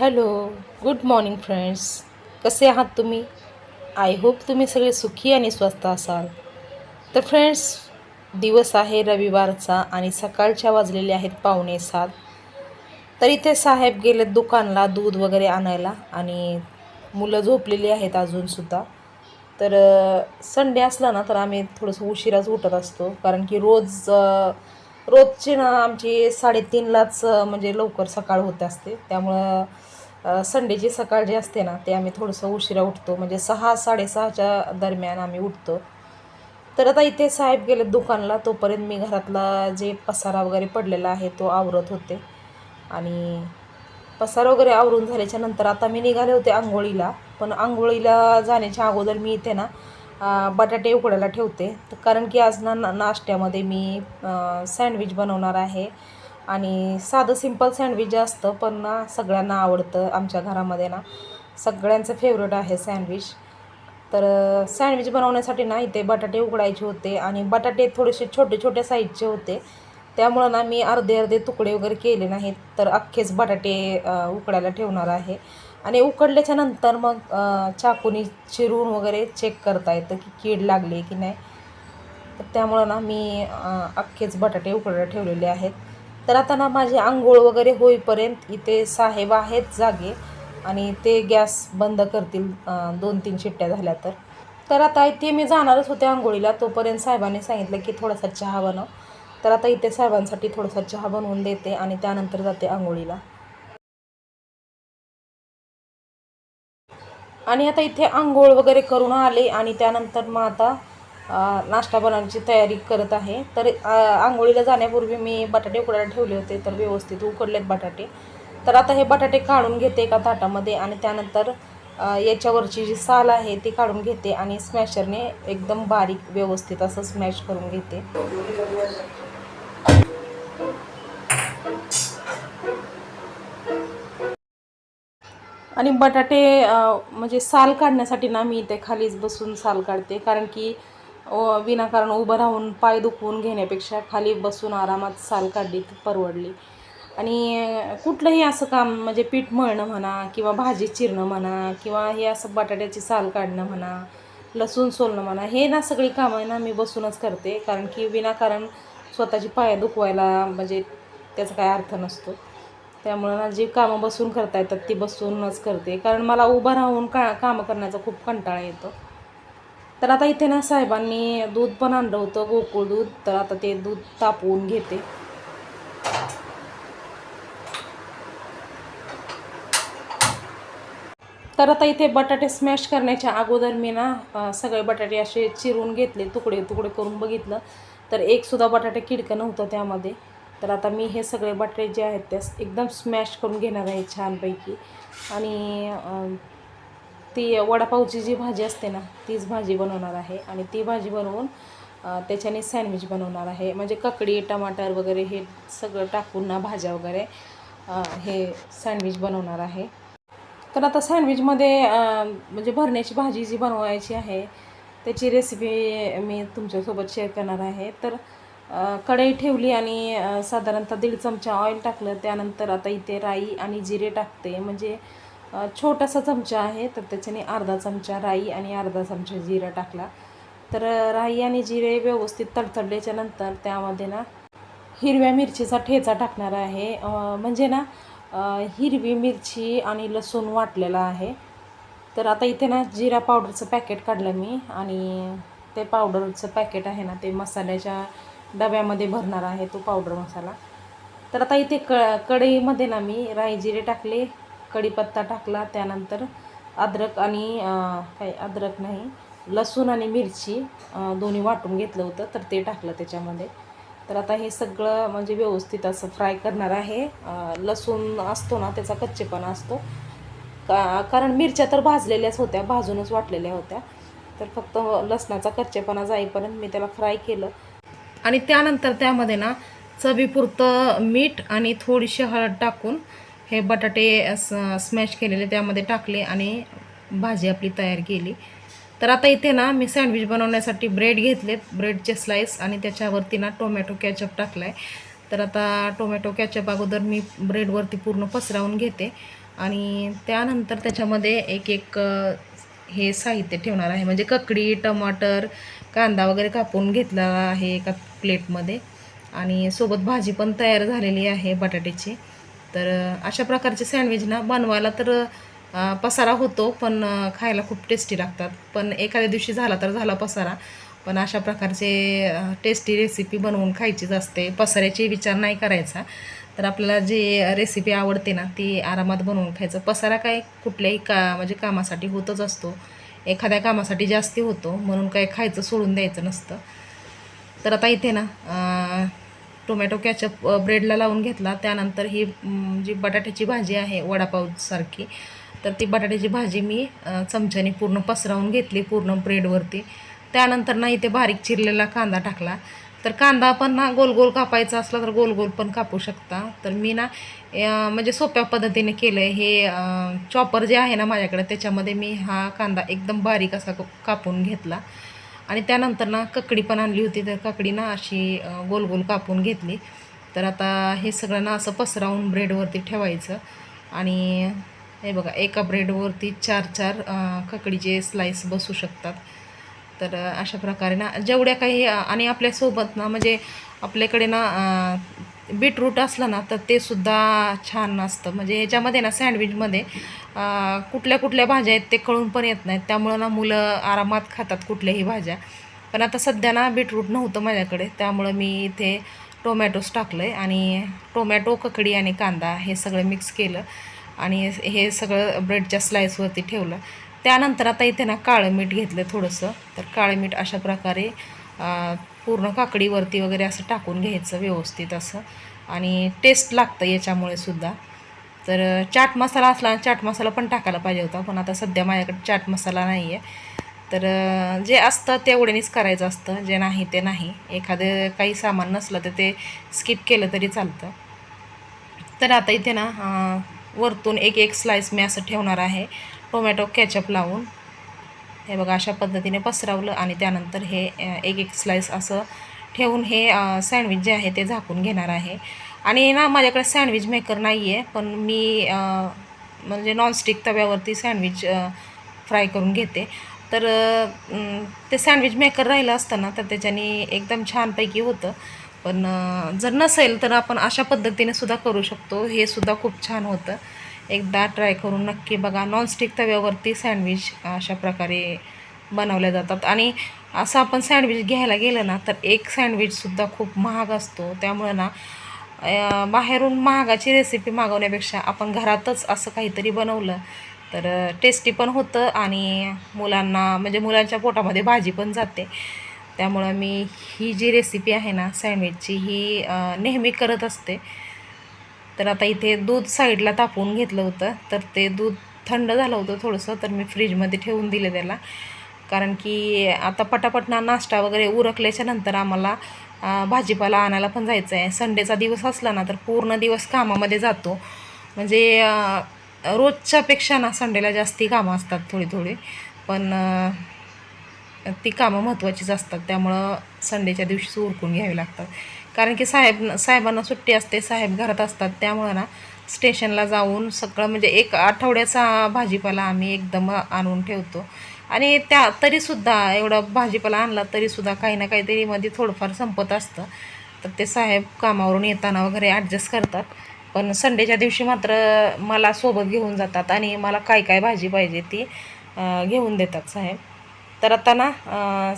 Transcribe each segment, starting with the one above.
Hello good morning friends. कसे आहात तुम्ही? आय होप तुम्ही सगळे सुखी आणि स्वस्त असाल. तर फ्रेंड्स दिवस आहे रविवारचा आणि सकाळच्या वाजलेले आहेत पावणे सात. तर इथे साहेब गेलेत दुकानला दूध वगैरे आणायला आणि मुलं झोपलेली आहेत अजूनसुद्धा तर संडे असला ना तर आम्ही थोडंसं उशिराच उठत असतो. कारण की रोज रोजची ना आमची साडेतीनलाच म्हणजे लवकर सकाळ होत असते. त्यामुळं संडेची सकाळ जी असते ना ते आम्ही थोडंसं उशिरा उठतो. म्हणजे सहा साडेसहाच्या दरम्यान आम्ही उठतो. तर आता इथे साहेब गेले दुकानला तोपर्यंत मी घरातला जे पसारा वगैरे पडलेला आहे तो आवरत होते. आणि पसारा वगैरे आवरून झाल्याच्यानंतर आता मी निघाले होते आंघोळीला. पण आंघोळीला जाण्याच्या अगोदर मी इथे ना बटाटे उकडायला ठेवते. तर कारण की आज ना ना- नाश्त्यामध्ये मी सँडविच बनवणार आहे. आणि साधं सिंपल सँडविच जे असतं पण ना सगळ्यांना आवडतं आमच्या घरामध्ये ना. सगळ्यांचं फेवरेट आहे सँडविच. तर सँडविच बनवण्यासाठी ना इथे बटाटे उकडायचे होते आणि बटाटे थोडेसे छोटे छोटे साईजचे होते. त्यामुळं ना मी अर्धे अर्धे तुकडे वगैरे केले नाहीत तर अख्खेच बटाटे उकडायला ठेवणार आहे. आणि उकडल्याच्या नंतर मग चाकूनी चिरून वगैरे चेक करता येतं की कीड लागली की नाही. तर त्यामुळं ना मी अख्खेच बटाटे उकडायला ठेवलेले आहेत. तर आता ना माझी आंघोळ वगैरे होईपर्यंत इथे साहेब आहेत जागे आणि ते गॅस बंद करतील दोन तीन शिट्ट्या झाल्या तर. तर आता इथे मी जाणारच होते आंघोळीला तोपर्यंत साहेबांनी सांगितलं की थोडासा चहा बनव. तर आता इथे साहेबांसाठी थोडासा चहा बनवून देते आणि त्यानंतर जाते आंघोळीला. आणि आता इथे आंघोळ वगैरे करून आले आणि त्यानंतर मग आता नाश्ता बनवण्याची तयारी करत आहे. तर आंघोळीला जाण्यापूर्वी मी बटाटे उकडायला ठेवले होते तर व्यवस्थित उकडलेत बटाटे. तर आता हे बटाटे काढून घेते एका ताटामध्ये आणि त्यानंतर याच्यावरची जी साल आहे ती काढून घेते आणि स्मॅशरने एकदम बारीक व्यवस्थित असं स्मॅश करून घेते. आणि बटाटे म्हणजे साल काढण्यासाठी ना मी इथे खालीच बसून साल काढते. कारण की विनाकारण उभं राहून पाय दुखवून घेण्यापेक्षा खाली बसून आरामात साल काढली परवडली. आणि कुठलंही असं काम म्हणजे पीठ मळणं म्हणा किंवा भाजी चिरणं म्हणा किंवा हे असं बटाट्याची साल काढणं म्हणा लसूण सोलणं म्हणा हे ना सगळी कामं ना मी बसूनच करते. कारण की विनाकारण स्वतःची पाय दुखवायला म्हणजे त्याचा काय अर्थ नसतो. त्यामुळं ना जी कामं बसून करता येतात ती बसूनच करते. कारण मला उभं राहून का कामं करण्याचा खूप कंटाळा येतो. तर आता इथे ना साहेबांनी दूध पण आणलं होतं गोकुळ दूध. तर आता ते दूध तापवून घेते. तर आता इथे बटाटे स्मॅश करण्याच्या अगोदर मी ना सगळे बटाटे असे चिरून घेतले तुकडे तुकडे करून बघितलं. तर एकसुद्धा बटाटे किडकं नव्हतं त्यामध्ये. तर आता मी हे सगळे बटाटे जे आहेत ते एकदम स्मॅश करून घेणार आहे छानपैकी. आणि ती वडापावची जी भाजी असते ना तीच भाजी बनवणार आहे. आणि ती भाजी बनवून त्याच्याने सँडविच बनवणार आहे. म्हणजे ककडी टमाटर वगैरे हे सगळं टाकून ना भाज्या वगैरे हे सँडविच बनवणार आहे. तर आता सँडविचमध्ये म्हणजे भरण्याची भाजी जी बनवायची आहे त्याची रेसिपी मी तुमच्यासोबत शेअर करणार आहे. तर कढई ठेवली आणि साधारणतः दीड चमचा ऑइल टाकलं. त्यानंतर आता इथे राई आणि जिरे टाकते. म्हणजे छोटासा चमचा आहे तर त्याच्याने अर्धा चमचा राई आणि अर्धा चमचा जिरा टाकला. तर राई आणि जिरे व्यवस्थित तडतडल्याच्या नंतर त्यामध्ये ना हिरव्या मिरचीचा ठेचा टाकणार आहे. म्हणजे ना हिरवी मिरची आणि लसूण वाटलेला आहे. तर आता इथे ना जिरा पावडरचं पॅकेट काढलं मी आणि ते पावडरचं पॅकेट आहे ना ते मसाल्याच्या डब्यामध्ये भरणार आहे तो पावडर मसाला. तर आता इथे क कढईमध्ये ना मी राई जिरे टाकले. कढीपत्ता टाकला त्यानंतर अद्रक आणि काय अद्रक नाही लसूण आणि मिरची दोन्ही वाटून घेतलं होतं तर ते टाकलं त्याच्यामध्ये. तर आता हे सगळं म्हणजे व्यवस्थित असं फ्राय करणार आहे. लसूण असतो ना त्याचा कच्चेपणा असतो. का कारण मिरच्या तर भाजलेल्याच होत्या भाजूनच वाटलेल्या होत्या. तर फक्त लसणाचा कच्चेपणा जाईपर्यंत मी त्याला फ्राय केलं. आणि त्यानंतर त्यामध्ये ना चवीपुरतं मीठ आणि थोडीशी हळद टाकून हे बटाटे स्मॅश केलेले त्यामध्ये टाकले आणि भाजी आपली तयार केली. तर आता इथे ना मी सँडविच बनवण्यासाठी ब्रेड घेतलेत ब्रेडचे स्लाईस आणि त्याच्यावरती ना टोमॅटो कॅचअप टाकला आहे तर आता टोमॅटो कॅचअप अगोदर मी ब्रेडवरती पूर्ण पसरावून घेते. आणि त्यानंतर त्याच्यामध्ये एक एक हे साहित्य ठेवणार आहे. म्हणजे ककडी टमाटर कांदा वगैरे कापून घेतला आहे एका प्लेटमध्ये आणि सोबत भाजी पण तयार झालेली आहे बटाट्याची. तर अशा प्रकारचे सँडविच ना बनवायला तर पसारा होतो पण खायला खूप टेस्टी लागतात. पण एखाद्या दिवशी झाला तर झाला पसारा. पण अशा प्रकारचे टेस्टी रेसिपी बनवून खायचीच असते. पसाऱ्याची विचार नाही करायचा. तर आपल्याला जे रेसिपी आवडते ना ती आरामात बनवून खायचं. पसारा काय कुठल्याही का म्हणजे कामासाठी होतच असतो. एखाद्या कामासाठी जास्ती होतो. म्हणून काय खायचं सोडून द्यायचं नसतं. तर आता इथे ना टोमॅटो कॅचअप ब्रेडला लावून घेतला. त्यानंतर ही जी बटाट्याची भाजी आहे वडापावसारखी तर ती बटाट्याची भाजी मी चमच्याने पूर्ण पसरवून घेतली पूर्ण ब्रेडवरती. त्यानंतर ना इथे बारीक चिरलेला कांदा टाकला. तर कांदा पण ना गोल गोल कापायचा असला तर गोल गोल पण कापू शकता. तर मी ना म्हणजे सोप्या पद्धतीने केलं आहे हे चॉपर जे आहे ना माझ्याकडे त्याच्यामध्ये मी हा कांदा एकदम बारीक असा क- कापून घेतला. आणि त्यानंतर ना ककडी पण आणली होती तर ककडी ना अशी गोल गोल कापून घेतली. तर आता हे सगळं ना असं पसरावून ब्रेडवरती ठेवायचं. आणि हे बघा एका ब्रेडवरती चार चार ककडीचे स्लाईस बसू शकतात. तर अशा प्रकारे ना जेवढ्या काही आणि आपल्यासोबत ना म्हणजे आपल्याकडे ना बीटरूट असलं ना तर ते सुद्धा छान असतं. म्हणजे ह्याच्यामध्ये ना सँडविचमध्ये कुठल्या कुठल्या भाज्या आहेत ते कळून पण येत नाहीत. त्यामुळं ना मुलं आरामात खातात कुठल्याही भाज्या. पण आता सध्या ना बीटरूट नव्हतं माझ्याकडे. त्यामुळं मी इथे टोमॅटोच टाकलं आहे आणि टोमॅटो ककडी आणि कांदा हे सगळं मिक्स केलं. आणि हे सगळं ब्रेडच्या स्लाईसवरती ठेवलं. त्यानंतर आता इथे ना काळं मीठ घेतलं थोडंसं. तर काळं मीठ अशा प्रकारे पूर्ण काकडीवरती वगैरे असं टाकून घ्यायचं व्यवस्थित असं. आणि टेस्ट लागतं याच्यामुळे सुद्धा. तर चाट मसाला असला चाट मसाला पण टाकायला पाहिजे होता पण आता सध्या माझ्याकडे चाट मसाला नाही आहे तर जे असतं तेवढ्यानेच करायचं असतं जे नाही ते नाही. एखादं काही सामान नसलं तर ते स्किप केलं तरी चालतं. तर आता इथे ना वरतून एक एक स्लाईस मी असं ठेवणार आहे. टोमॅटो कॅचअप लावून. हे बघा अशा पद्धतीने पसरवलं आणि त्यानंतर हे एक एक स्लाईस असं ठेवून हे सँडविच जे आहे ते झाकून घेणार आहे. आणि ना माझ्याकडे सँडविच मेकर नाही आहे पण मी म्हणजे नॉनस्टिक तव्यावरती सँडविच फ्राय करून घेते. तर ते सँडविच मेकर राहिलं असतं ना तर त्याच्याने एकदम छानपैकी होतं. पण जर नसेल तर आपण अशा पद्धतीने सुद्धा करू शकतो. हे सुद्धा खूप छान होतं. एकदा ट्राय करून नक्की बघा. नॉनस्टिक तव्यावरती सँडविच अशा प्रकारे बनवल्या जातात. आणि असं आपण सँडविच घ्यायला गेलं ना तर एक सँडविचसुद्धा खूप महाग असतो. त्यामुळं ना बाहेरून महागाची रेसिपी मागवण्यापेक्षा आपण घरातच असं काहीतरी बनवलं तर टेस्टी पण होतं आणि मुलांना म्हणजे मुलांच्या पोटामध्ये भाजी पण जाते. त्यामुळं मी ही जी रेसिपी आहे ना सँडविचची ही नेहमी करत असते. तर आता इथे दूध साईडला तापवून घेतलं होतं. तर ते दूध थंड झालं होतं थोडंसं तर मी फ्रीजमध्ये ठेवून दिलं त्याला. कारण की आता पटापट ना नाश्ता वगैरे उरकल्याच्या नंतर आम्हाला भाजीपाला आणायला पण जायचं आहे संडेचा दिवस असला ना तर पूर्ण दिवस कामामध्ये जातो. म्हणजे रोजच्यापेक्षा ना संडेला जास्ती कामं असतात थोडी थोडी. पण ती कामं महत्त्वाचीच असतात. त्यामुळं संडेच्या दिवशीच उरकून घ्यावी लागतात. कारण की साहेब साहेबांना सुट्टी असते साहेब घरात असतात त्यामुळं ना स्टेशनला जाऊन सगळं म्हणजे एक आठवड्याचा भाजीपाला आम्ही एकदम आणून ठेवतो. आणि त्या तरीसुद्धा एवढा भाजीपाला आणला तरीसुद्धा काही ना काहीतरी मध्ये थोडंफार संपत असतं. तर ते साहेब कामावरून येताना वगैरे ॲडजस्ट करतात. पण संडेच्या दिवशी मात्र मला सोबत घेऊन जातात आणि मला काय काय भाजी पाहिजे ती घेऊन देतात साहेब. तर आता ना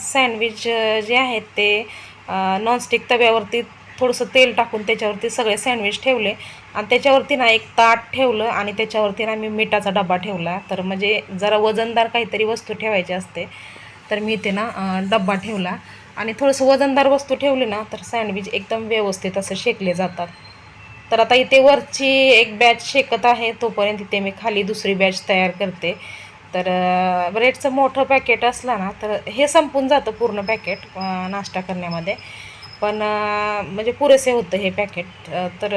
सँडविच जे आहेत ते नॉनस्टिक तव्यावरती थोडंसं तेल टाकून त्याच्यावरती सगळे सँडविच ठेवले. आणि त्याच्यावरती ना एक ताट ठेवलं आणि त्याच्यावरती ना मी मिठाचा डबा ठेवला. तर म्हणजे जरा वजनदार काहीतरी वस्तू ठेवायची असते. तर मी इथे ना डब्बा ठेवला. आणि थोडंसं वजनदार वस्तू ठेवली ना तर सँडविच एकदम व्यवस्थित असं शेकले जातात. तर आता इथे वरची एक बॅच शेकत आहे तोपर्यंत इथे मी खाली दुसरी बॅच तयार करते. तर ब्रेडचं मोठं पॅकेट असलं ना तर हे संपून जातं पूर्ण पॅकेट नाश्ता करण्यामध्ये. पण म्हणजे पुरेसे होतं हे पॅकेट तर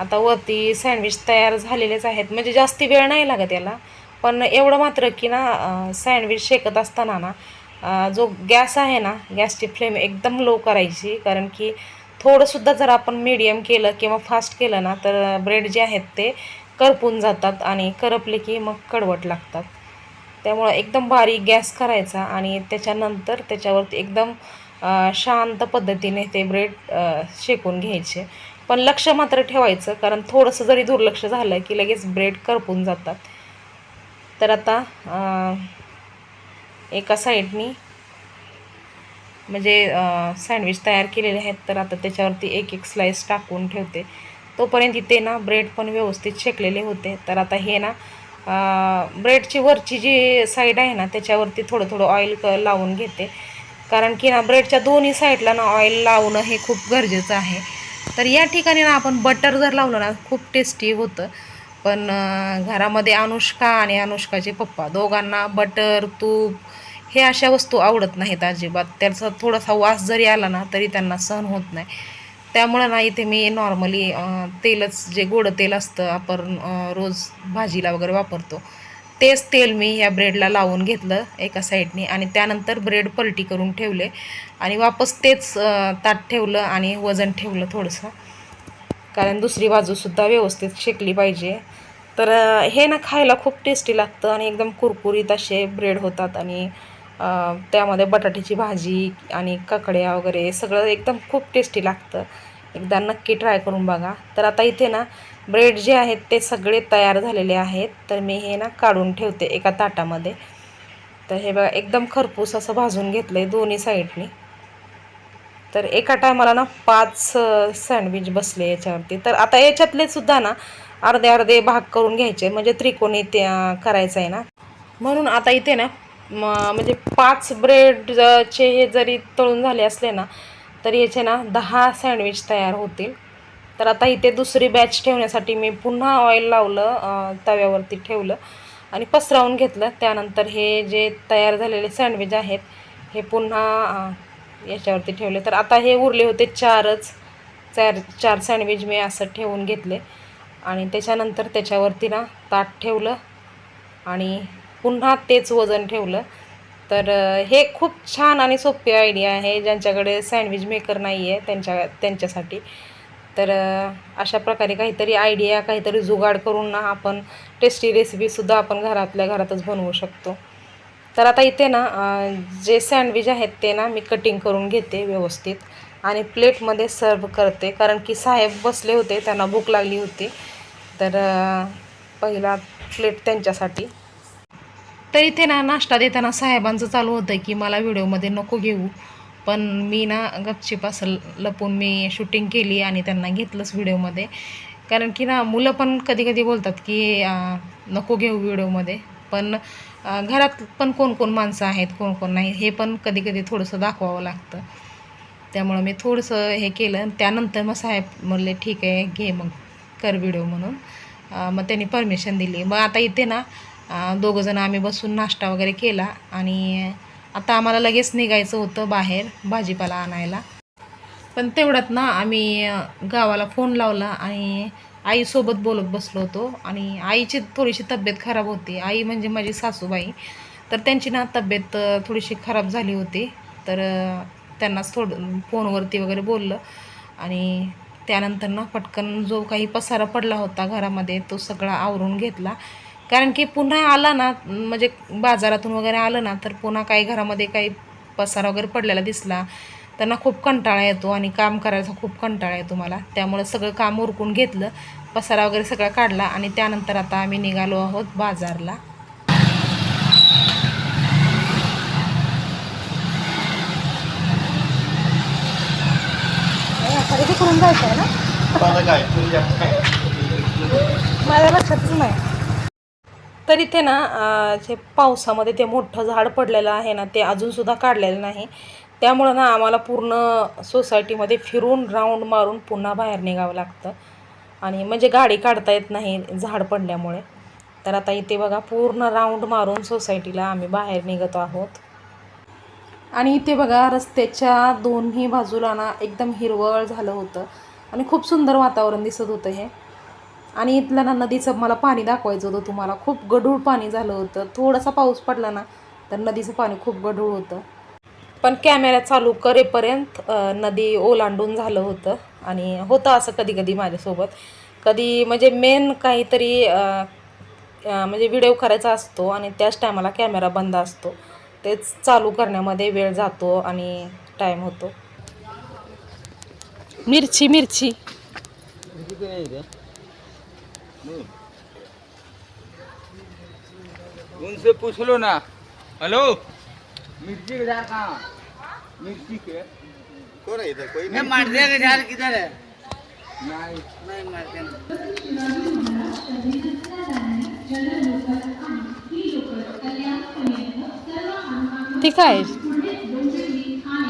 आता वरती सँडविच तयार झालेलेच आहेत. म्हणजे जास्ती वेळ नाही लागत याला. पण एवढं मात्र की ना सँडविच शेकत असताना ना जो गॅस आहे ना गॅसची फ्लेम एकदम लो करायची. कारण की थोडंसुद्धा जर आपण मीडियम केलं किंवा फास्ट केलं ना तर ब्रेड जे आहेत ते करपून जातात आणि करपले की मग कडवट लागतात. त्यामुळं एकदम बारीक गॅस करायचा आणि त्याच्यानंतर त्याच्यावरती एकदम शांत पद्धतीने ते ब्रेड शेकून घ्यायचे. पण लक्ष मात्र ठेवायचं कारण थोडंसं जरी दुर्लक्ष झालं की लगेच ब्रेड करपून जातात. तर आता एका साईडनी म्हणजे सँडविच तयार केलेले आहेत तर आता त्याच्यावरती एक एक स्लाईस टाकून ठेवते. तोपर्यंत इथे ना ब्रेड पण व्यवस्थित शेकलेले होते. तर आता हे ना ब्रेडची वरची जी साईड आहे ना त्याच्यावरती थोडं थोडं ऑइल क लावून घेते. कारण की ना ब्रेडच्या दोन्ही साईडला ना ऑइल लावणं हे खूप गरजेचं आहे. तर या ठिकाणी ना आपण बटर जर लावलं ना खूप टेस्टी होतं. पण घरामध्ये अनुष्का आणि अनुष्काचे पप्पा दोघांना बटर तूप हे अशा वस्तू आवडत नाहीत अजिबात. त्याचा थोडासा वास जरी आला ना तरी त्यांना सहन होत नाही. त्यामुळं ना इथे मी नॉर्मली तेलच जे गोडं तेल असतं आपण रोज भाजीला वगैरे वापरतो तेच तेल मी या ब्रेडला लावून घेतलं एका साईडने आणि त्यानंतर ब्रेड पलटी करून ठेवले आणि वापस तेच ताट ठेवलं आणि वजन ठेवलं थोडंसं. कारण दुसरी बाजूसुद्धा व्यवस्थित शेकली पाहिजे. तर हे ना खायला खूप टेस्टी लागतं आणि एकदम कुरकुरीत असे ब्रेड होतात आणि त्यामध्ये बटाट्याची भाजी आणि काकड्या वगैरे सगळं एकदम खूप टेस्टी लागतं. एकदा नक्की ट्राय करून बघा. तर आता इथे ना ब्रेड जे आहेत ते सगळे तयार झालेले आहेत. तर मी हे ना काढून ठेवते एका ताटामध्ये. तर हे बघा एकदम खरपूस असं भाजून घेतलं आहे दोन्ही साईडनी. तर एका टायमाला ना पाच सँडविच बसले याच्यावरती. तर आता याच्यातले सुद्धा ना अर्धे अर्धे भाग करून घ्यायचे. म्हणजे त्रिकोणी ते करायचं आहे ना. म्हणून आता इथे ना म्हणजे पाच ब्रेडचे हे जरी तळून झाले असले ना तर याचे ना दहा सँडविच तयार होतील. तर आता इथे दुसरी बॅच ठेवण्यासाठी मी पुन्हा ऑइल लावलं तव्यावरती ठेवलं आणि पसरावून घेतलं. त्यानंतर हे जे तयार झालेले सँडविच आहेत हे पुन्हा याच्यावरती ठेवले. तर आता हे उरले होते चारच चार चार सँडविच मी असं ठेवून घेतले. आणि त्याच्यानंतर त्याच्यावरती ना ताट ठेवलं आणि पुन्हा तेच वजन ठेवलं. तर हे खूप छान आणि सोपी आयडिया आहे. ज्यांच्याकडे सँडविच मेकर नाही आहे त्यांच्या त्यांच्यासाठी. तर अशा प्रकारे काहीतरी आयडिया काहीतरी जुगाड करून ना आपण टेस्टी रेसिपीसुद्धा आपण घरातल्या घरातच बनवू शकतो. तर आता इथे ना जे सँडविच आहेत ते ना मी कटिंग करून घेते व्यवस्थित आणि प्लेटमध्ये सर्व करते. कारण की साहेब बसले होते त्यांना भूक लागली होती. तर पहिला प्लेट त्यांच्यासाठी. तर इथे ना नाश्ता देताना साहेबांचं चालू होतं की मला व्हिडिओमध्ये नको घेऊ. पण मी ना गपचीप असं लपून मी शूटिंग केली आणि त्यांना घेतलंच व्हिडिओमध्ये. कारण की ना मुलं पण कधी कधी बोलतात की नको घेऊ व्हिडिओमध्ये. पण घरात पण कोण कोण माणसं आहेत कोण कोण नाही हे पण कधी कधी थोडंसं दाखवावं लागतं. त्यामुळं मी थोडंसं हे केलं आणि त्यानंतर मग साहेब म्हणले ठीक आहे घे मग कर व्हिडिओ म्हणून. मग त्यांनी परमिशन दिली. मग आता इथे ना दोघंजणं आम्ही बसून नाश्ता वगैरे केला आणि आता आम्हाला लगेच निघायचं होतं बाहेर भाजीपाला आणायला. पण तेवढ्यात ना आम्ही गावाला फोन लावला आणि आईसोबत बोलत बसलो होतो आणि आईची थोडीशी तब्येत खराब होती. आई म्हणजे माझी सासूबाई. तर त्यांची ना तब्येत थोडीशी खराब झाली होती. तर त्यांनाच थोडं फोनवरती वगैरे बोललं आणि त्यानंतर ना पटकन जो काही पसारा पडला होता घरामध्ये तो सगळा आवरून घेतला. कारण की पुन्हा आला ना म्हणजे बाजारातून वगैरे आलं ना तर पुन्हा काही घरामध्ये काही पसारा वगैरे पडलेला दिसला त्यांना खूप कंटाळा येतो आणि काम करायचा खूप कंटाळा येतो मला. त्यामुळे सगळं काम उरकून घेतलं पसारा वगैरे सगळा काढला आणि त्यानंतर आता आम्ही निघालो आहोत बाजारला. करून जायचं आहे ना? माझ्या लक्षातच नाही. तर इथे ना जे पावसामध्ये ते मोठं झाड पडलेलं आहे ना ते अजूनसुद्धा काढलेलं नाही. त्यामुळं ना आम्हाला पूर्ण सोसायटीमध्ये फिरून राऊंड मारून पुन्हा बाहेर निघावं लागतं. आणि म्हणजे गाडी काढता येत नाही झाड पडल्यामुळे. तर आता इथे बघा पूर्ण राऊंड मारून सोसायटीला आम्ही बाहेर निघतो आहोत. आणि इथे बघा रस्त्याच्या दोन्ही बाजूला ना एकदम हिरवळ झालं होतं. आणि खूप सुंदर वातावरण दिसत होतं हे. आणि इथलं ना नदीचं मला पाणी दाखवायचं होतं तुम्हाला. खूप गढूळ पाणी झालं होतं. थोडासा पाऊस पडला ना तर नदीचं पाणी खूप गढूळ होतं. पण कॅमेरा चालू करेपर्यंत नदी ओलांडून झालं होतं. आणि होतं असं कधी कधी माझ्यासोबत. कधी म्हणजे मेन काहीतरी म्हणजे व्हिडिओ करायचा असतो आणि त्याच टायमाला कॅमेरा बंद असतो. तेच चालू करण्यामध्ये वेळ जातो आणि टाईम होतो. मिरची मिरची. उनसे पूछ लो ना। हेलो? मिर्ची के झाड़ कहाँ मिर्ची के? कोण आहे इथं कोई नहीं। मर्दे के झाड़ किधर है? नहीं। नहीं मर्दे ती काय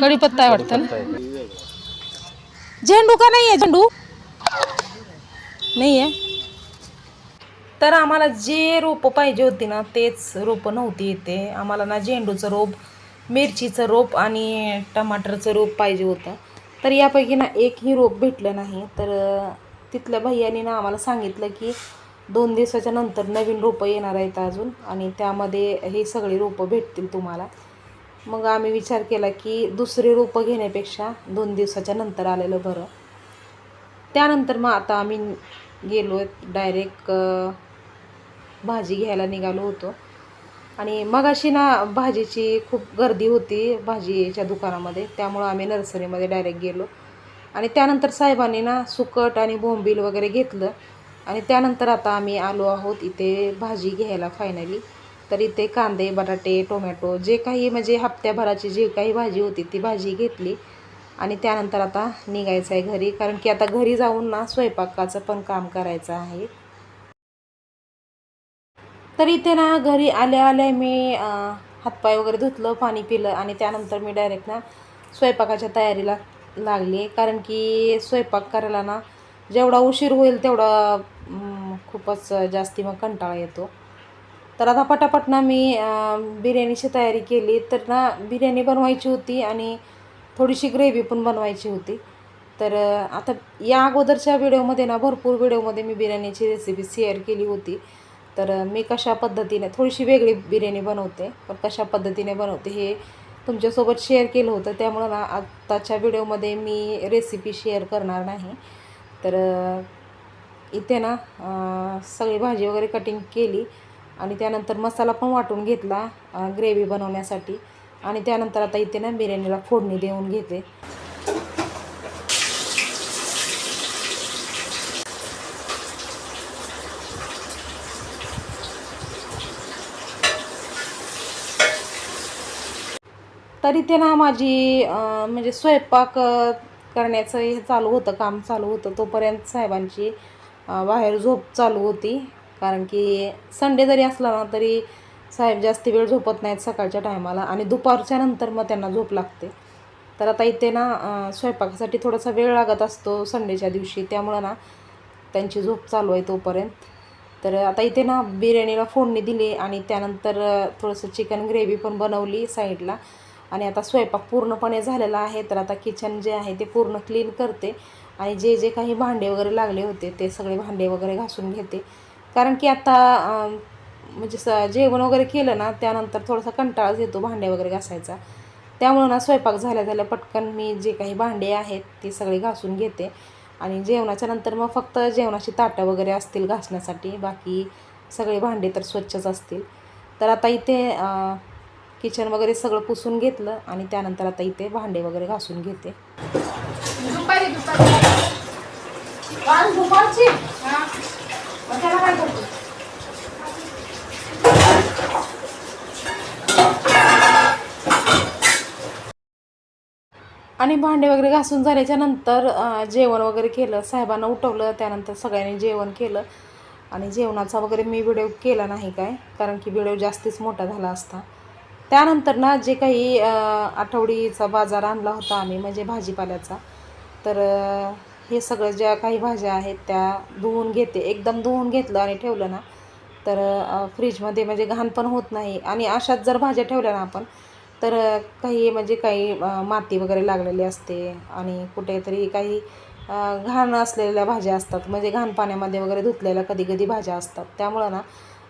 कढीपत्ता आहे वाटतं ना झेंडू का नाही आहे झेंडू। नाही आहे तर आम्हाला जे रोपं पाहिजे होती ना तेच रोपं नव्हती इथे. आम्हाला ना झेंडूचं रोप मिरचीचं रोप आणि टमाटरचं रोप पाहिजे होतं. तर यापैकी ना एकही रोप भेटलं नाही. तर तिथल्या भैयानी ना आम्हाला सांगितलं की दोन दिवसाच्या नंतर नवीन रोपं येणार आहेत अजून आणि त्यामध्ये हे सगळी रोपं भेटतील तुम्हाला. मग आम्ही विचार केला की दुसरी रोपं घेण्यापेक्षा दोन दिवसाच्या नंतर आलेलं बरं. त्यानंतर मग आता आम्ही गेलो डायरेक्ट भाजी घ्यायला निघालो होतो. आणि मगाशी ना भाजीची खूप गर्दी होती भाजीच्या दुकानामध्ये त्यामुळं आम्ही नर्सरीमध्ये डायरेक्ट गेलो. आणि त्यानंतर साहेबांनी ना सुकट आणि बोंबील वगैरे घेतलं. आणि त्यानंतर आता आम्ही आलो आहोत इथे भाजी घ्यायला फायनली तर इथे कांदे बटाटे टोमॅटो जे काही म्हणजे हप्त्याभराची जी काही भाजी होती ती भाजी घेतली. आणि त्यानंतर आता निघायचं आहे घरी कारण की आता घरी जाऊन ना स्वयंपाकाचं पण काम करायचं आहे. तर इथे ना घरी आल्या आल्या मी हातपाय वगैरे धुतलं पाणी पिलं आणि त्यानंतर मी डायरेक्ट ना स्वयंपाकाच्या तयारीला लागली. कारण की स्वयंपाक करायला ना जेवढा उशीर होईल तेवढा खूपच जास्ती मग कंटाळा येतो. तर आता पटापट ना मी बिर्याणीची तयारी केली. तर ना बिर्याणी बनवायची होती आणि थोडीशी ग्रेव्ही पण बनवायची होती. तर आता या अगोदरच्या व्हिडिओमध्ये ना भरपूर व्हिडिओमध्ये मी बिर्याणीची रेसिपी शेअर केली होती. तर मी कशा पद्धतीने थोडीशी वेगळी बिर्याणी बनवते पण कशा पद्धतीने बनवते हे तुमच्यासोबत शेअर केलं होतं. त्यामुळं ना आत्ताच्या व्हिडिओमध्ये मी रेसिपी शेअर करणार नाही. तर इथे ना सगळी भाजी वगैरे कटिंग केली आणि त्यानंतर मसाला पण वाटून घेतला ग्रेव्ही बनवण्यासाठी. आणि त्यानंतर आता इथे ना बिर्याणीला फोडणी देऊन घेते. तरी ते ना माझी म्हणजे स्वयंपाक करण्याचं हे चालू होतं काम चालू होतं. तोपर्यंत साहेबांची बाहेर झोप चालू होती. कारण की संडे जरी असला ना तरी साहेब जास्ती वेळ झोपत नाहीत सकाळच्या टायमाला. आणि दुपारच्या नंतर मग त्यांना झोप लागते. तर आता इथे ना स्वयंपाकासाठी थोडासा वेळ लागत असतो संडेच्या दिवशी. त्यामुळं ना त्यांची झोप चालू आहे तोपर्यंत. तर आता इथे ना बिर्याणीला फोडणी दिली आणि त्यानंतर थोडंसं चिकन ग्रेव्ही पण बनवली साईडला. आणि आता स्वयंपाक पूर्णपणे झालेला आहे तर आता किचन जे आहे ते पूर्ण क्लीन करते आणि जे जे काही भांडे वगैरे लागले होते ते सगळे भांडे वगैरे घासून घेते. कारण की आता म्हणजे स जेवण वगैरे केलं ना त्यानंतर थोडासा कंटाळाच येतो भांडे वगैरे घासायचा. त्यामुळं ना स्वयंपाक झाल्या झाल्या पटकन मी जे काही भांडे आहेत ते सगळी घासून घेते. आणि जेवणाच्या नंतर मग फक्त जेवणाची ताटं वगैरे असतील घासण्यासाठी बाकी सगळे भांडे तर स्वच्छच असतील. तर आता इथे किचन वगैरे सगळं पुसून घेतलं आणि त्यानंतर आता इथे भांडे वगैरे घासून घेते. आणि भांडे वगैरे घासून झाल्याच्यानंतर जेवण वगैरे केलं. साहेबांना उठवलं त्यानंतर सगळ्यांनी जेवण केलं. आणि जेवणाचा वगैरे मी व्हिडिओ केला नाही काय? कारण की व्हिडिओ जास्तीच मोठा झाला असता. त्यानंतर ना जे काही आठवडीचा बाजार आणला होता आम्ही म्हणजे भाजीपाल्याचा तर हे सगळं ज्या काही भाज्या आहेत त्या धुवून घेते. एकदम धुवून घेतलं आणि ठेवलं ना तर फ्रीजमध्ये म्हणजे घाण पण होत नाही. आणि अशाच जर भाज्या ठेवल्या ना आपण तर काही म्हणजे काही माती वगैरे लागलेली असते आणि कुठेतरी काही घाण असलेल्या भाज्या असतात. म्हणजे घाण पाण्यामध्ये वगैरे धुतलेल्या कधी कधी भाज्या असतात. त्यामुळं ना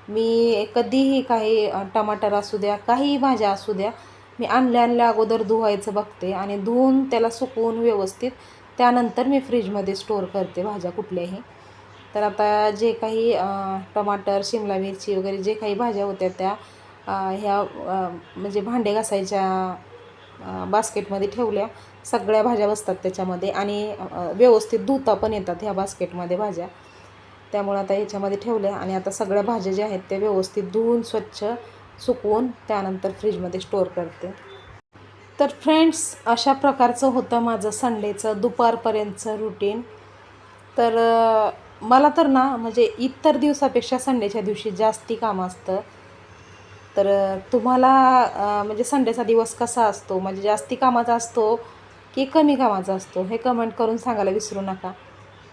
मी कधीही काही टमाटर असू द्या काहीही भाज्या असू द्या मी आणल्या आणल्या अगोदर धुवायचं बघते आणि धुवून त्याला सुकवून व्यवस्थित त्यानंतर मी फ्रीजमध्ये स्टोअर करते भाज्या कुठल्याही. तर आता जे काही टमाटर शिमला मिरची वगैरे जे काही भाज्या होत्या त्या ह्या म्हणजे भांडे घासायच्या बास्केटमध्ये ठेवल्या सगळ्या भाज्या बसतात त्याच्यामध्ये आणि व्यवस्थित धुता पण येतात ह्या बास्केटमध्ये भाज्या. त्यामुळे आता ह्याच्यामध्ये आहे आणि आता सगळ्या भाज्या ज्या आहेत त्या व्यवस्थित धुवून स्वच्छ सुकवून त्यानंतर फ्रीजमध्ये स्टोअर करते. तर फ्रेंड्स अशा प्रकारचं होतं माझं संडेचं दुपारपर्यंतचं रुटीन तर मला तर ना म्हणजे इतर दिवसापेक्षा संडेच्या दिवशी जास्ती काम असतं. तर तुम्हाला म्हणजे संडेचा दिवस कसा असतो? म्हणजे जास्ती कामाचा असतो की कमी कामाचा असतो? हे कमेंट करून सांगायला विसरू नका.